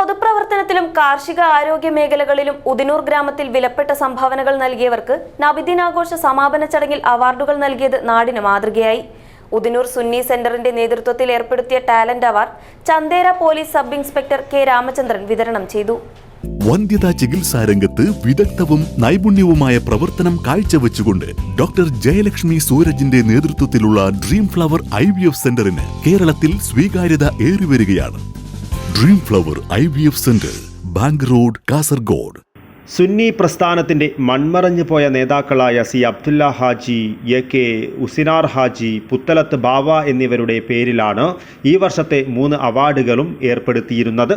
പൊതുപ്രവർത്തനത്തിലും കാർഷിക ആരോഗ്യ മേഖലകളിലും ഉദിനൂർ ഗ്രാമത്തിൽ വിലപ്പെട്ട സംഭാവനകൾ നൽകിയവർക്ക് നബിദിനാഘോഷ സമാപന ചടങ്ങിൽ അവാർഡുകൾ നൽകിയത് നാടിന് മാതൃകയായി. ഉദിനൂർ സുന്നി സെന്ററിന്റെ നേതൃത്വത്തിൽ ഏർപ്പെടുത്തിയ talent award Chandera police sub inspector K Ramachandran വിതരണം ചെയ്തു. വന്ധ്യതാ ചികിത്സാ രംഗത്ത് വിദഗ്ധവും നൈപുണ്യവുമായ പ്രവർത്തനം കാഴ്ചവെച്ചുകൊണ്ട് ഡോക്ടർ ജയലക്ഷ്മി സൂരജിന്റെ നേതൃത്വത്തിലുള്ള dream flower I V F സെന്ററിന് കേരളത്തിൽ സ്വീകാര്യത ഏറിവരികയാണ്. Dream flower I V F centre bank road Kasaragod Sunni പ്രസ്ഥാനത്തിന്റെ മൺമറഞ്ഞു പോയ നേതാക്കളായ C Abdulla Haji A K Usinar Haji Puthalath Bava എന്നിവരുടെ പേരിലാണ് ഈ വർഷത്തെ മൂന്ന് അവാർഡുകളും ഏർപ്പെടുത്തിയിരുന്നത്.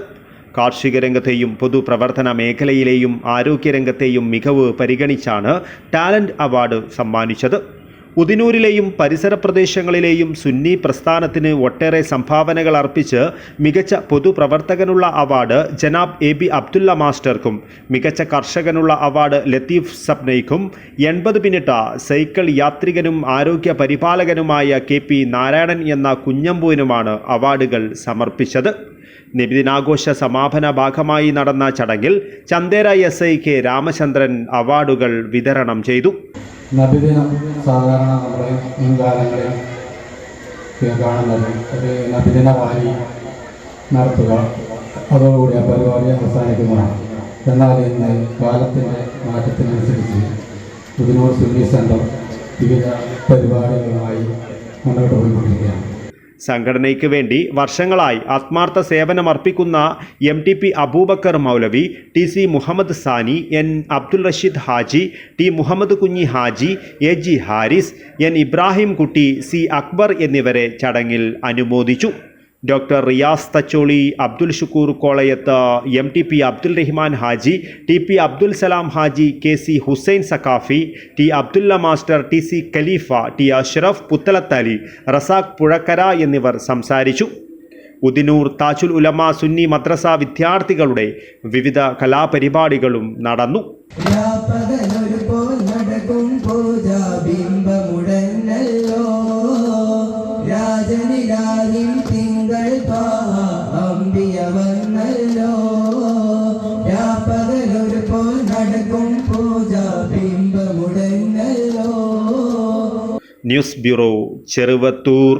കാർഷിക രംഗത്തെയും പൊതുപ്രവർത്തന മേഖലയിലെയും ആരോഗ്യരംഗത്തെയും മികവ് പരിഗണിച്ചാണ് ടാലന്റ് അവാർഡ് സമ്മാനിച്ചത്. ഉദിനൂരിലെയും പരിസര പ്രദേശങ്ങളിലെയും സുന്നി പ്രസ്ഥാനത്തിന് ഒട്ടേറെ സംഭാവനകൾ അർപ്പിച്ച് മികച്ച പൊതുപ്രവർത്തകനുള്ള അവാർഡ് ജനാബ് എ ബി അബ്ദുല്ല മാസ്റ്റർക്കും മികച്ച കർഷകനുള്ള അവാർഡ് ലത്തീഫ് സപ്നയ്ക്കും എൺപത് പിന്നിട്ട സൈക്കിൾ യാത്രികനും ആരോഗ്യ പരിപാലകനുമായ കെ പി നാരായണൻ എന്ന കുഞ്ഞമ്പൂവിനുമാണ് അവാർഡുകൾ സമർപ്പിച്ചത്. നിബിദിനാഘോഷ സമാപന ഭാഗമായി നടന്ന ചടങ്ങിൽ Chandera S I K Ramachandran അവാർഡുകൾ വിതരണം ചെയ്തു. നബിദിനം സാധാരണ നമ്മുടെ മുൻകാലങ്ങളിൽ കാണുന്നത് ഒരു നബിദിന റാലി നടത്തുക. അതോടുകൂടി ആ പരിപാടി അവസാനിക്കുന്നതാണ് എന്നാൽ ഇന്ന് കാലത്തിന്റെ മാറ്റത്തിനനുസരിച്ച് പുതിനൂർ സുന്നി സെന്റർ വിവിധ പരിപാടികളുമായി മുന്നോട്ട് പോയിക്കൊണ്ടിരിക്കുകയാണ്. സംഘടനയ്ക്ക് വേണ്ടി വർഷങ്ങളായി ആത്മാർത്ഥ സേവനമർപ്പിക്കുന്ന M T P Abubakar Moulavi T C Muhammad Sani N Abdul Rasheed Haji T Muhammad Kunhi Haji A G Haris N Ibrahim Kutty C Akbar എന്നിവരെ ചടങ്ങിൽ അനുമോദിച്ചു. Doctor Riyas Thacholi Abdul Shukoor Kolayath M T P Abdul Rahman Haji T P Abdul Salam Haji K C Hussain Saqafi T Abdulla master T C Khaleefa T Ashraf Puthalathali Razak Puzhakkara എന്നിവർ സംസാരിച്ചു. ഉദിനൂർ താജുൽ ഉലമ സുന്നി മദ്രസ വിദ്യാർത്ഥികളുടെ വിവിധ കലാപരിപാടികളും നടന്നു. രാപ്പകലൊരു തിങ്കൾ അമ്പിയ വന്നല്ലോ രാപ്പകലൊരു പോൽ നടക്കും പൂജ ബിംബമുടങ്ങല്ലോ ന്യൂസ് ബ്യൂറോ ചെറുവത്തൂർ.